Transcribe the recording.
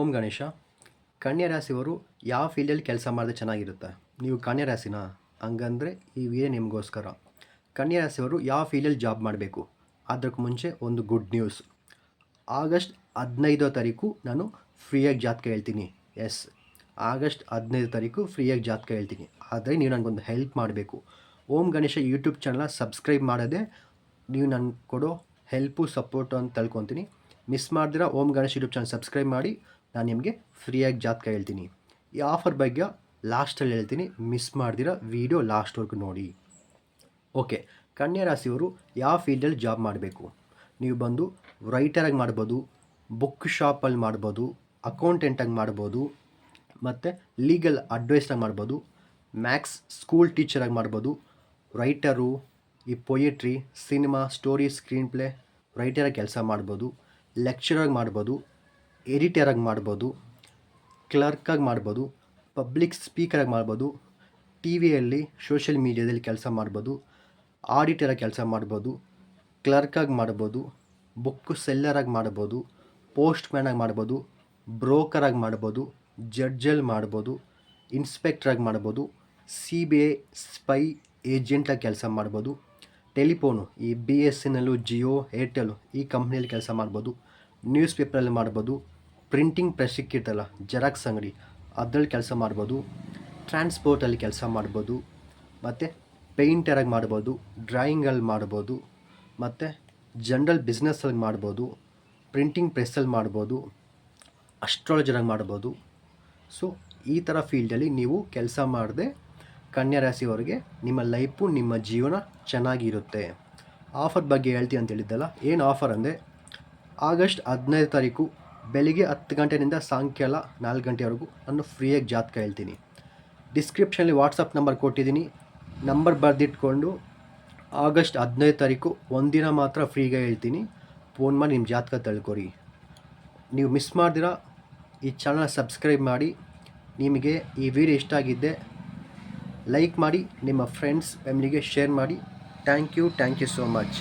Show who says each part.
Speaker 1: ಓಂ ಗಣೇಶ ರಾಶಿಯವರು ಯಾವ ಫೀಲ್ಡಲ್ಲಿ ಕೆಲಸ ಮಾಡಿದ್ರೆ ಚೆನ್ನಾಗಿರುತ್ತೆ? ನೀವು ರಾಶಿನಾ? ಹಂಗಂದರೆ ಈ ವೀರ್ಯ ನಿಮಗೋಸ್ಕರ. ರಾಶಿಯವರು ಯಾವ ಫೀಲ್ಡಲ್ಲಿ ಜಾಬ್ ಮಾಡಬೇಕು? ಅದಕ್ಕೆ ಮುಂಚೆ ಒಂದು ಗುಡ್ ನ್ಯೂಸ್ ಆಗಸ್ಟ್ ಹದಿನೈದೋ ತಾರೀಕು ನಾನು ಫ್ರೀಯಾಗಿ ಜಾತಕ ಹೇಳ್ತೀನಿ. ಎಸ್ ಆಗಸ್ಟ್ ಹದಿನೈದು ತಾರೀಕು ಫ್ರೀಯಾಗಿ ಜಾತಕ ಹೇಳ್ತೀನಿ. ಆದರೆ ನೀವು ನನಗೊಂದು ಹೆಲ್ಪ್ ಮಾಡಬೇಕು. ಓಂ ಗಣೇಶ ಯೂಟ್ಯೂಬ್ ಚಾನಲ್ನ ಸಬ್ಸ್ಕ್ರೈಬ್ ಮಾಡೋದೇ ನೀವು ನನಗೆ ಕೊಡೋ ಹೆಲ್ಪು ಸಪೋರ್ಟು ಅಂತ ತಿಳ್ಕೊತೀನಿ. Miss ಮಾಡ್ದಿರ Om Ganesh YouTube channel subscribe ಮಾಡಿ. ನಾನು ನಿಮಗೆ ಫ್ರೀಯಾಗಿ ಜಾತಕ ಹೇಳ್ತೀನಿ. ಈ ಆಫರ್ ಬಗ್ಗೆ ಲಾಸ್ಟಲ್ಲಿ ಹೇಳ್ತೀನಿ. ಮಿಸ್ ಮಾಡ್ದಿರ ವಿಡಿಯೋ ಲಾಸ್ಟ್ವರೆಗೂ ನೋಡಿ. ಓಕೆ ಕನ್ಯಾ ರಾಶಿಯವರು ಯಾವ ಫೀಲ್ಡಲ್ಲಿ ಜಾಬ್ ಮಾಡಬೇಕು? ನೀವು ಬಂದು ರೈಟರಾಗಿ ಮಾಡ್ಬೋದು ಬುಕ್ ಶಾಪಲ್ಲಿ ಮಾಡ್ಬೋದು ಅಕೌಂಟೆಂಟಾಗಿ ಮಾಡ್ಬೋದು, ಮತ್ತು ಲೀಗಲ್ ಅಡ್ವೈಸ್ನಾಗಿ ಮಾಡ್ಬೋದು ಮ್ಯಾಕ್ಸ್ ಸ್ಕೂಲ್ ಟೀಚರಾಗಿ ಮಾಡ್ಬೋದು ರೈಟರು ಈ poetry cinema story screenplay ರೈಟರಾಗಿ ಕೆಲಸ ಮಾಡ್ಬೋದು ಲೆಕ್ಚರಾಗಿ ಮಾಡ್ಬೋದು ಎಡಿಟರಾಗಿ ಮಾಡ್ಬೋದು ಕ್ಲರ್ಕಾಗಿ ಮಾಡ್ಬೋದು, ಪಬ್ಲಿಕ್ ಸ್ಪೀಕರಾಗಿ ಮಾಡ್ಬೋದು, ಟಿ ವಿಯಲ್ಲಿ, ಸೋಷಿಯಲ್ ಮೀಡ್ಯಾದಲ್ಲಿ ಕೆಲಸ ಮಾಡ್ಬೋದು ಆಡಿಟರಾಗಿ ಕೆಲಸ ಮಾಡ್ಬೋದು ಕ್ಲರ್ಕಾಗಿ ಮಾಡ್ಬೋದು, ಬುಕ್ ಸೆಲ್ಲರಾಗಿ ಮಾಡ್ಬೋದು ಪೋಸ್ಟ್ ಮ್ಯಾನಾಗಿ ಮಾಡ್ಬೋದು ಬ್ರೋಕರಾಗಿ ಮಾಡ್ಬೋದು ಜಡ್ಜಲ್ಲಿ ಮಾಡ್ಬೋದು ಇನ್ಸ್ಪೆಕ್ಟ್ರಾಗಿ ಮಾಡ್ಬೋದು, ಸಿ ಬಿ ಐ ಸ್ಪೈ ಏಜೆಂಟಾಗಿ ಕೆಲಸ ಮಾಡ್ಬೋದು, ಟೆಲಿಫೋನು, ಈ ಬಿ ಎಸ್ ಎನ್ ಎಲ್ಲು ಜಿಯೋ ಏರ್ಟೆಲ್ಲು ಈ ಕಂಪ್ನಿಯಲ್ಲಿ ಕೆಲಸ ಮಾಡ್ಬೋದು, ನ್ಯೂಸ್ ಪೇಪರಲ್ಲಿ ಮಾಡ್ಬೋದು ಪ್ರಿಂಟಿಂಗ್ ಪ್ರೆಸ್ ಸಿಕ್ಕಿರ್ತಲ್ಲ ಜೆರಾಕ್ಸ್ ಅಂಗಡಿ, ಅದರಲ್ಲಿ ಕೆಲಸ ಮಾಡ್ಬೋದು ಟ್ರಾನ್ಸ್ಪೋರ್ಟಲ್ಲಿ ಕೆಲಸ ಮಾಡ್ಬೋದು, ಮತ್ತು ಪೇಂಟರಾಗಿ ಮಾಡ್ಬೋದು ಡ್ರಾಯಿಂಗಲ್ಲಿ ಮಾಡ್ಬೋದು, ಮತ್ತು ಜನ್ರಲ್ ಬಿಸ್ನೆಸ್ಸಲ್ಲಿ ಮಾಡ್ಬೋದು ಪ್ರಿಂಟಿಂಗ್ ಪ್ರೆಸ್ಸಲ್ಲಿ ಮಾಡ್ಬೋದು ಅಸ್ಟ್ರಾಲಜರಾಗಿ ಮಾಡ್ಬೋದು. ಸೊ ಈ ಥರ ಫೀಲ್ಡಲ್ಲಿ ನೀವು ಕೆಲಸ ಮಾಡದೆ ಕನ್ಯಾ ನಿಮ್ಮ ಲೈಫು ನಿಮ್ಮ ಜೀವನ ಚೆನ್ನಾಗಿರುತ್ತೆ. ಆಫರ್ ಬಗ್ಗೆ ಹೇಳ್ತೀನಿ ಅಂತ ಹೇಳಿದ್ದಲ್ಲ, ಏನು ಆಫರ್ ಅಂದರೆ, ಆಗಸ್ಟ್ ಹದಿನೈದು ತಾರೀಕು ಬೆಳಿಗ್ಗೆ ಹತ್ತು ಗಂಟೆಯಿಂದ ಸಾಯಂಕಾಲ ನಾಲ್ಕು ಗಂಟೆವರೆಗೂ ನಾನು ಫ್ರೀಯಾಗಿ ಜಾತಕ ಹೇಳ್ತೀನಿ. ಡಿಸ್ಕ್ರಿಪ್ಷನಲ್ಲಿ ವಾಟ್ಸಪ್ ನಂಬರ್ ಕೊಟ್ಟಿದ್ದೀನಿ. ನಂಬರ್ ಬರೆದಿಟ್ಕೊಂಡು ಆಗಸ್ಟ್ ಹದಿನೈದು ತಾರೀಕು ಒಂದಿನ ಮಾತ್ರ ಫ್ರೀಗೆ ಹೇಳ್ತೀನಿ. ಫೋನ್ ಮಾಡಿ ನಿಮ್ಮ ಜಾತಕ ತಳ್ಕೊರಿ. ನೀವು ಮಿಸ್ ಮಾಡ್ದಿರ, ಈ ಚಾನಲ್ ಸಬ್ಸ್ಕ್ರೈಬ್ ಮಾಡಿ. ನಿಮಗೆ ಈ ವಿಡಿಯೋ ಇಷ್ಟ ಆಗಿದ್ದೆ ಲೈಕ್ ಮಾಡಿ, ನಿಮ್ಮ ಫ್ರೆಂಡ್ಸ್ ಫ್ಯಾಮಿಲಿಗೆ ಶೇರ್ ಮಾಡಿ. Thank you thank you so much